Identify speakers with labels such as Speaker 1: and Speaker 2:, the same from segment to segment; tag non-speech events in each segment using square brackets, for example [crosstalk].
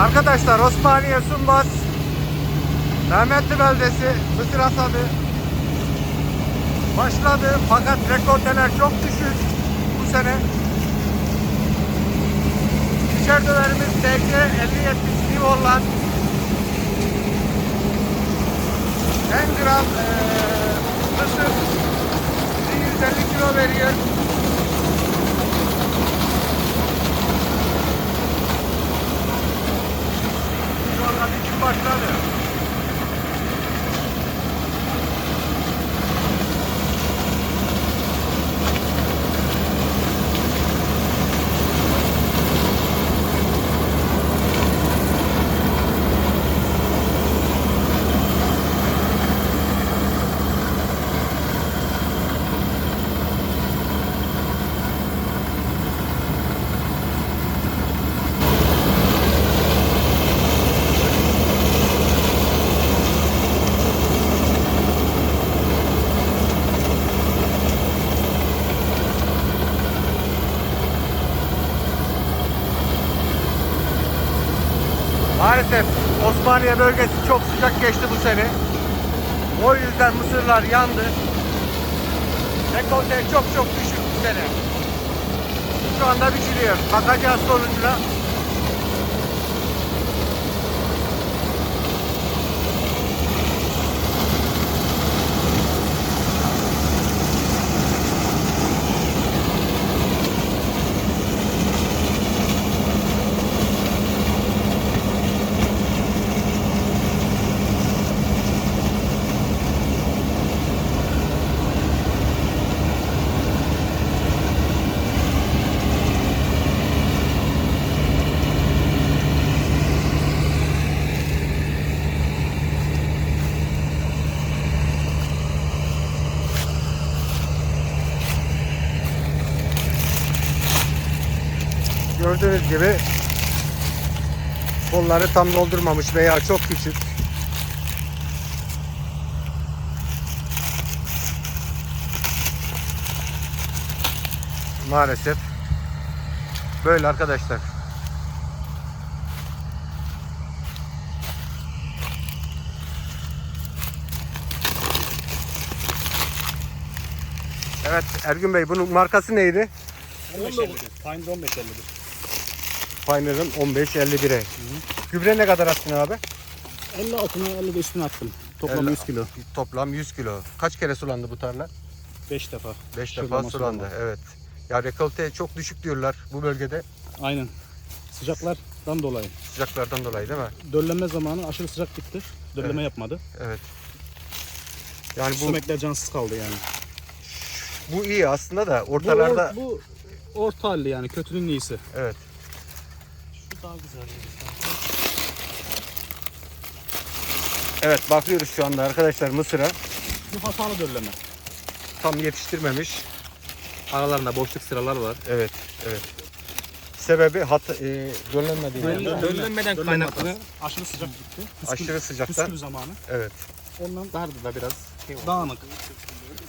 Speaker 1: Arkadaşlar Osmaniye Sumbas Mehmetli beldesi mısır hasadı başladı fakat rekorteler çok düşük bu sene. İçer dönerimiz DG 50-70 Livolland en gram eee mısır 150 kilo veriyor. Şu anda dikim başladı. Maalesef Osmaniye bölgesi çok sıcak geçti bu sene. O yüzden mısırlar yandı. Rekolte çok çok düşük bu sene. Şu anda biçiliyor. Bakacağız sonucuna. Gördüğünüz gibi kolları tam doldurmamış veya çok küçük. Maalesef böyle arkadaşlar. Evet Ergün Bey bunun markası neydi?
Speaker 2: 15.51. Find 15.51.
Speaker 1: Pioneer'ın 15.51'e. Gübre ne kadar attın abi?
Speaker 2: 50 altına 50 de üstüne attım. Toplam
Speaker 1: 50
Speaker 2: 100 kilo.
Speaker 1: Toplam 100 kilo. Kaç kere sulandı bu tarla?
Speaker 2: 5 defa.
Speaker 1: 5
Speaker 2: Şuradan
Speaker 1: defa
Speaker 2: o
Speaker 1: sulandı. Evet. Ya rekolte çok düşük diyorlar bu bölgede
Speaker 2: Aynen. Sıcaklardan dolayı.
Speaker 1: sıcaklardan dolayı değil mi?
Speaker 2: Dölleme zamanı aşırı sıcak gitti. Dölleme yapmadı.
Speaker 1: Evet. Yani bu
Speaker 2: Sümekler cansız kaldı yani.
Speaker 1: bu iyi aslında da
Speaker 2: Bu,
Speaker 1: ortalarda
Speaker 2: or- bu orta halli yani kötünün iyisi.
Speaker 1: evet.
Speaker 2: Daha güzel.
Speaker 1: Evet bakıyoruz şu anda arkadaşlar mısıra
Speaker 2: Bu hatalı dölleme.
Speaker 1: tam yetiştirmemiş.
Speaker 3: Aralarında boşluk sıralar var.
Speaker 1: Evet, evet. Sebebi hat e, döllenmediği
Speaker 3: Döl-
Speaker 1: yani.
Speaker 3: döllenmeden
Speaker 2: Dölleme
Speaker 3: kaynaklı.
Speaker 2: hatası. Aşırı sıcak gitti. Püskül,
Speaker 1: Aşırı sıcakta.
Speaker 2: püskül zamanı.
Speaker 1: Evet.
Speaker 2: Ondan
Speaker 3: Dardı da biraz şey var.
Speaker 2: dağınık.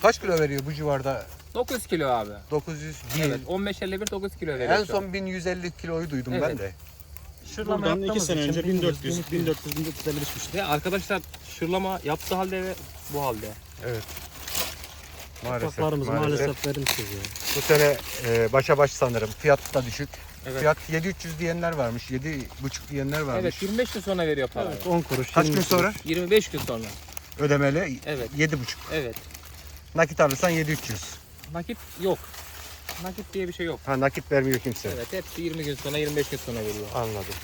Speaker 1: Kaç kilo veriyor bu civarda?
Speaker 3: 9 kilo abi.
Speaker 1: 900 değil.
Speaker 3: Evet 15.51 9 kilo veriyor.
Speaker 1: En son 1150 kiloyu duydum ben
Speaker 3: Evet.
Speaker 1: De.
Speaker 2: Buradan 2 sene önce 1400, 1400, 1450 düşmüştü.
Speaker 3: Ve arkadaşlar şırlama yaptığı halde ve bu halde.
Speaker 1: Evet. Maalesef.
Speaker 2: Topraklarımızı
Speaker 1: maalesef.
Speaker 2: maalesef vermişiz ya.
Speaker 1: Bu sene e, başa baş sanırım. Fiyat da düşük.
Speaker 3: Evet.
Speaker 1: Fiyat 7300 diyenler varmış. 7,5 diyenler varmış.
Speaker 3: Evet 25 gün sonra veriyor parayı.
Speaker 2: Evet 10 kuruş.
Speaker 1: Kaç
Speaker 2: 20
Speaker 1: gün
Speaker 2: kuruş.
Speaker 1: sonra?
Speaker 3: 25 gün sonra.
Speaker 1: Ödemeli.
Speaker 3: Evet.
Speaker 1: 7,5.
Speaker 3: Evet.
Speaker 1: Nakit alırsan 7300.
Speaker 3: Nakit yok. Nakit diye bir şey yok.
Speaker 1: Ha nakit vermiyor kimse.
Speaker 3: Evet hepsi 20 gün sonra 25 gün sonra veriyor.
Speaker 1: Anladım.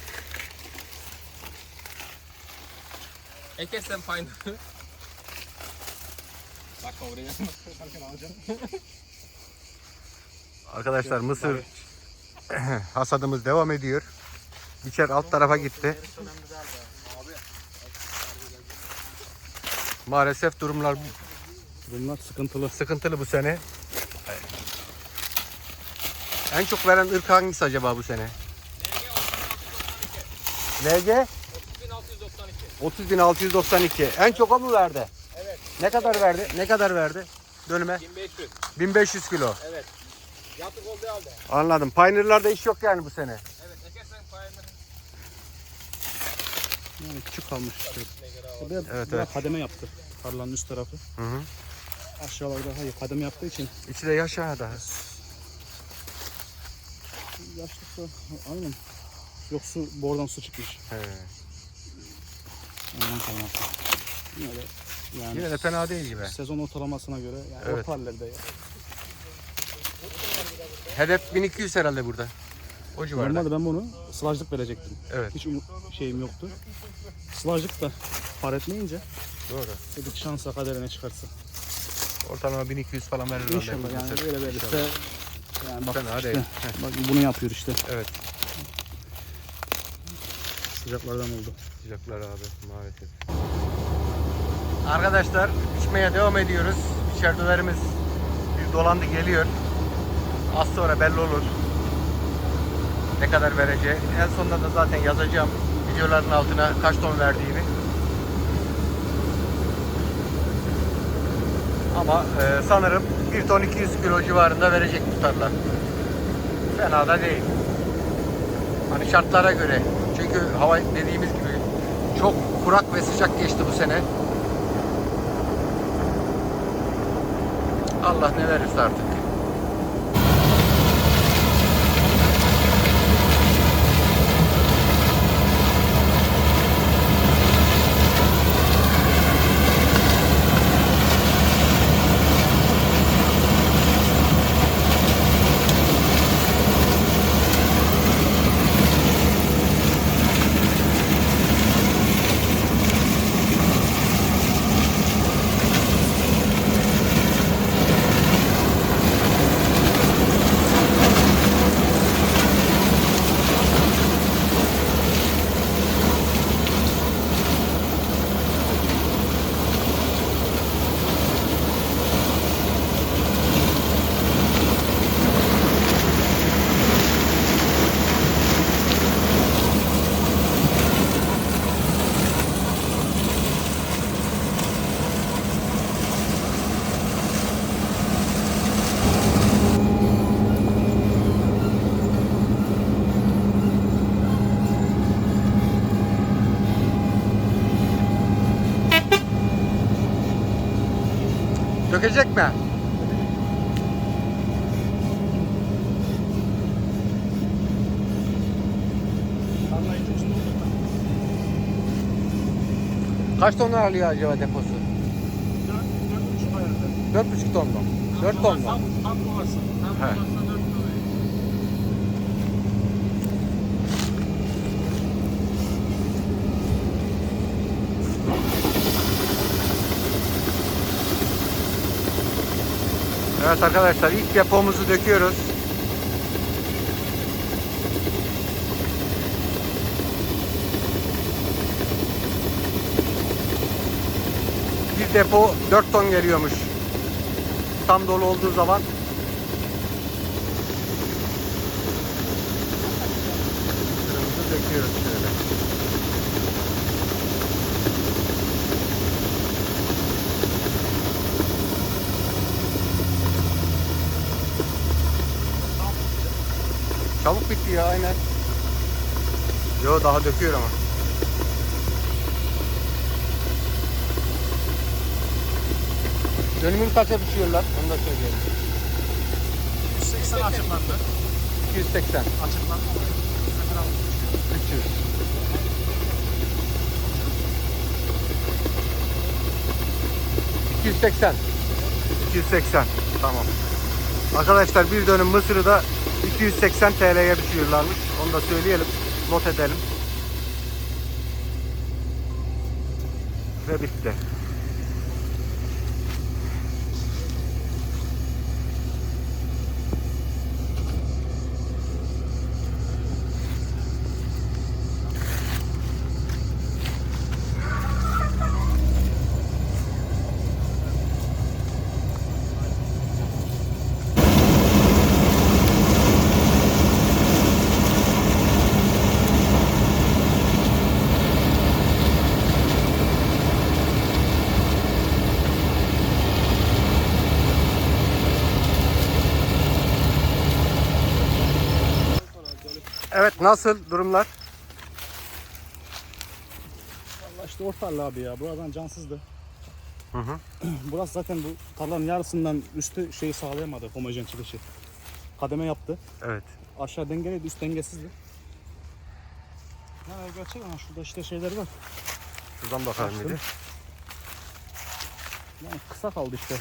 Speaker 3: Ekersen payını. Bakma buraya.
Speaker 1: Arkadaşlar mısır hasadımız devam ediyor. İçer alt tarafa gitti. Maalesef durumlar
Speaker 2: Bunlar sıkıntılı.
Speaker 1: sıkıntılı bu sene. En çok veren ırk hangisi acaba bu sene? LG 30692. En çok o mu verdi?
Speaker 3: Evet.
Speaker 1: Ne kadar verdi? Ne kadar verdi? Dönüme
Speaker 3: 1500.
Speaker 1: 1500 kilo.
Speaker 3: Evet. Yatık olduğu halde.
Speaker 1: Anladım. Pioneer'larda iş yok yani bu sene.
Speaker 3: Evet ekersen.
Speaker 2: Yani küçük kalmış
Speaker 1: Evet,
Speaker 2: daha
Speaker 1: evet.
Speaker 2: kademe yaptı. Tarlanın üst tarafı.
Speaker 1: Hı hı.
Speaker 2: Aşağılarda hayır kademe yaptığı için
Speaker 1: İçi de yaş daha.
Speaker 2: Yaşlıkta aynen. Yok su bordan su çıkmış.
Speaker 1: He.
Speaker 2: Ondan kaynaklı. Yine de yani
Speaker 1: Yine de fena değil gibi.
Speaker 2: sezon ortalamasına göre yani
Speaker 1: Evet.
Speaker 2: orta hallerde ya.
Speaker 1: Hedef 1200 herhalde burada. O civarda.
Speaker 2: Normalde ben bunu sılajlık verecektim.
Speaker 1: Evet.
Speaker 2: Hiç şeyim yoktu. Sılajlık da par etmeyince
Speaker 1: Doğru.
Speaker 2: dedik şansa kaderine çıkarsa.
Speaker 1: Ortalama 1200 falan verir.
Speaker 2: İnşallah yani öyle verirse. Yani bak
Speaker 1: Fena
Speaker 2: işte,
Speaker 1: değil.
Speaker 2: bak bunu yapıyor işte.
Speaker 1: Evet.
Speaker 2: Sıcaklardan oldu.
Speaker 1: Sıcaklar abi maalesef. Arkadaşlar içmeye devam ediyoruz. İçeridelerimiz bir dolandı geliyor. Az sonra belli olur. Ne kadar vereceği. En sonunda da zaten yazacağım videoların altına kaç ton verdiğini. Ama e, sanırım 1 ton 200 kilo civarında verecek tutarlar. Fena da değil. Hani şartlara göre. Çünkü hava dediğimiz gibi çok kurak ve sıcak geçti bu sene. Allah ne verirse artık. Dökecek mi? Kaç ton alıyor acaba deposu?
Speaker 2: 4,5 ayarında.
Speaker 1: 4,5 ton mu? 4 ton mu?
Speaker 2: Tam, kovası. Tam
Speaker 1: He. Evet arkadaşlar ilk depomuzu döküyoruz. Bir depo 4 ton geliyormuş. Tam dolu olduğu zaman. Mısırımızı döküyoruz şöyle. Çabuk bitti ya aynen. Yo daha döküyor ama. Dönümünü kaça düşüyorlar? Onu da söyleyelim.
Speaker 2: 180 açıklandı.
Speaker 1: 280.
Speaker 2: Açıklandı.
Speaker 1: 300. ...280. 280. Tamam. Arkadaşlar bir dönüm mısırı da 280 TL'ye biçiyorlarmış. Onu da söyleyelim. Not edelim. Ve bitti. Evet nasıl durumlar?
Speaker 2: İşte ortalı abi ya. Buradan cansızdı.
Speaker 1: Hı hı. [clears throat]
Speaker 2: Burası zaten bu tarlanın yarısından üstü şeyi sağlayamadı homojen çıkışı. Kademe yaptı.
Speaker 1: Evet.
Speaker 2: Aşağı dengeliydi, üst dengesizdi. Ha gerçek ama şurada işte şeyler var.
Speaker 1: Şuradan bakalım bir de.
Speaker 2: Açtım. Yani kısa kaldı işte.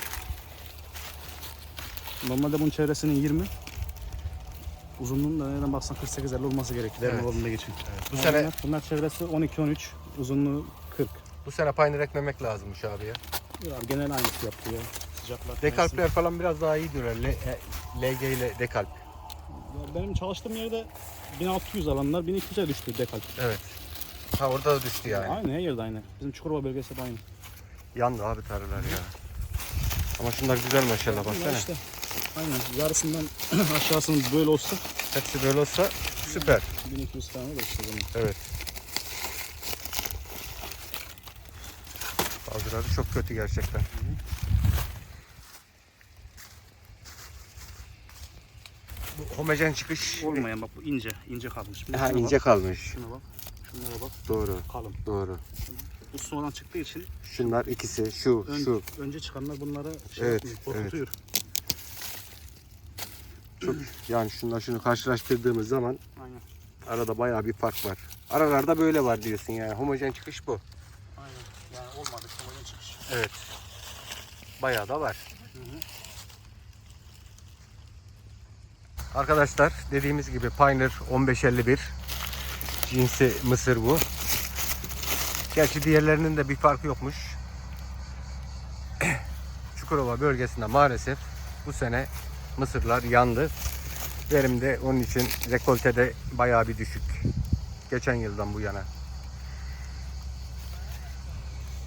Speaker 2: Normalde bunun çevresinin 20. Uzunluğunun da nereden baksan 48-50 olması gerekiyor. Derme
Speaker 1: Evet.
Speaker 2: yolunda geçin.
Speaker 1: Bu
Speaker 2: Ama
Speaker 1: sene
Speaker 2: Bunlar, bunlar çevresi 12-13. Uzunluğu 40.
Speaker 1: bu sene pioneer ekmemek lazımmış abi ya.
Speaker 2: Bir abi genel aynısı yaptı ya. Sıcaklar.
Speaker 1: Dekalpler falan biraz daha iyi diyorlar. L- LG ile dekalp.
Speaker 2: Ya Benim çalıştığım yerde 1600 alanlar 1200'e düştü dekalp.
Speaker 1: Evet. Ha orada da düştü yani.
Speaker 2: Aynı her yerde aynı. Bizim Çukurova bölgesi de aynı.
Speaker 1: Yandı abi tarlalar ya. Ama şunlar güzel maşallah baksana.
Speaker 2: işte aynen yarısından [clears throat] aşağısının böyle olsa
Speaker 1: Hepsi böyle olsa süper.
Speaker 2: 1200 tane de işte bunun.
Speaker 1: Evet. Bazıları çok kötü gerçekten. Bu homojen çıkış
Speaker 2: Olmayan bak bu ince, ince kalmış. Bir de
Speaker 1: ha,
Speaker 2: şuna
Speaker 1: ince
Speaker 2: Bak,
Speaker 1: kalmış.
Speaker 2: şuna bak, şunlara bak,
Speaker 1: Doğru,
Speaker 2: kalın.
Speaker 1: doğru.
Speaker 2: Bu sonradan çıktığı için
Speaker 1: Şunlar ikisi, şu,
Speaker 2: ön-
Speaker 1: şu.
Speaker 2: önce çıkanlar bunlara şey
Speaker 1: Evet,
Speaker 2: yapmıyor, korkutuyor.
Speaker 1: Çok, yani şunlar şunu karşılaştırdığımız zaman
Speaker 2: Aynen,
Speaker 1: arada bayağı bir fark var. Aralarda böyle var diyorsun yani. Homojen çıkış bu.
Speaker 2: aynen. Yani olmadı, sonradan çıkış.
Speaker 1: Evet. Bayağı da var. Arkadaşlar dediğimiz gibi Pioneer 1551 cinsi mısır bu. Gerçi diğerlerinin de bir farkı yokmuş. [clears throat] Çukurova bölgesinde maalesef bu sene mısırlar yandı. Verim de onun için rekoltede bayağı bir düşük. Geçen yıldan bu yana.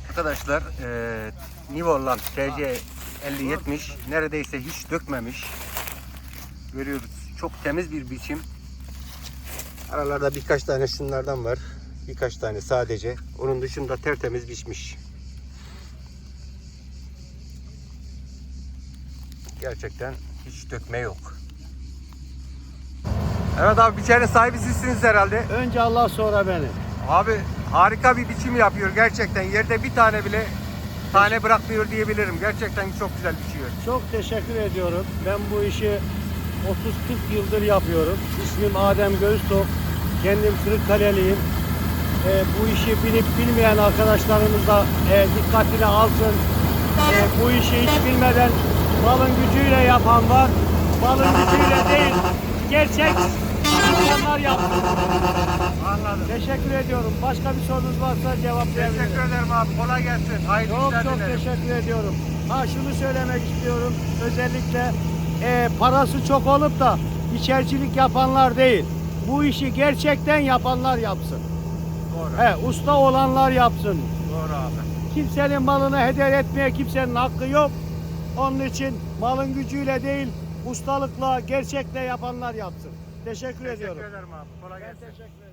Speaker 1: Arkadaşlar eee Nivorland TC 5070 neredeyse hiç dökmemiş. Görüyoruz. Çok temiz bir biçim. Aralarda birkaç tane şunlardan var. Birkaç tane sadece. Onun dışında tertemiz biçmiş. Gerçekten hiç dökme yok. Evet abi biçerin sahibi sizsiniz herhalde.
Speaker 4: Önce Allah sonra beni.
Speaker 1: Abi harika bir biçim yapıyor gerçekten. Yerde bir tane bile tane bırakmıyor diyebilirim. Gerçekten çok güzel biçiyor.
Speaker 4: Çok teşekkür ediyorum. Ben bu işi 30-40 yıldır yapıyorum. İsmim Adem Göztok. Kendim Kırıkkaleliyim. Ee, bu işi bilip bilmeyen arkadaşlarımız da e, dikkatine alsın. Ee, bu işi hiç bilmeden malın gücüyle yapan var. Malın gücüyle değil, gerçek insanlar yapsın.
Speaker 1: Anladım.
Speaker 4: Teşekkür ediyorum. Başka bir sorunuz varsa cevaplayabilirim.
Speaker 1: Teşekkür ederim abi. Kolay gelsin. Hayırlı
Speaker 4: Çok
Speaker 1: işler
Speaker 4: çok
Speaker 1: dilerim.
Speaker 4: teşekkür ediyorum. Ha şunu söylemek istiyorum. Özellikle e, parası çok olup da içericilik yapanlar değil. Bu işi gerçekten yapanlar yapsın.
Speaker 1: Doğru.
Speaker 4: He, usta olanlar yapsın.
Speaker 1: Doğru abi.
Speaker 4: Kimsenin malını heder etmeye kimsenin hakkı yok. Onun için malın gücüyle değil, ustalıkla, gerçekle yapanlar yapsın. Teşekkür,
Speaker 1: Teşekkür
Speaker 4: ediyorum.
Speaker 1: ederim abi. Kolay
Speaker 4: Ben
Speaker 1: gelsin.
Speaker 4: teşekkür ediyorum.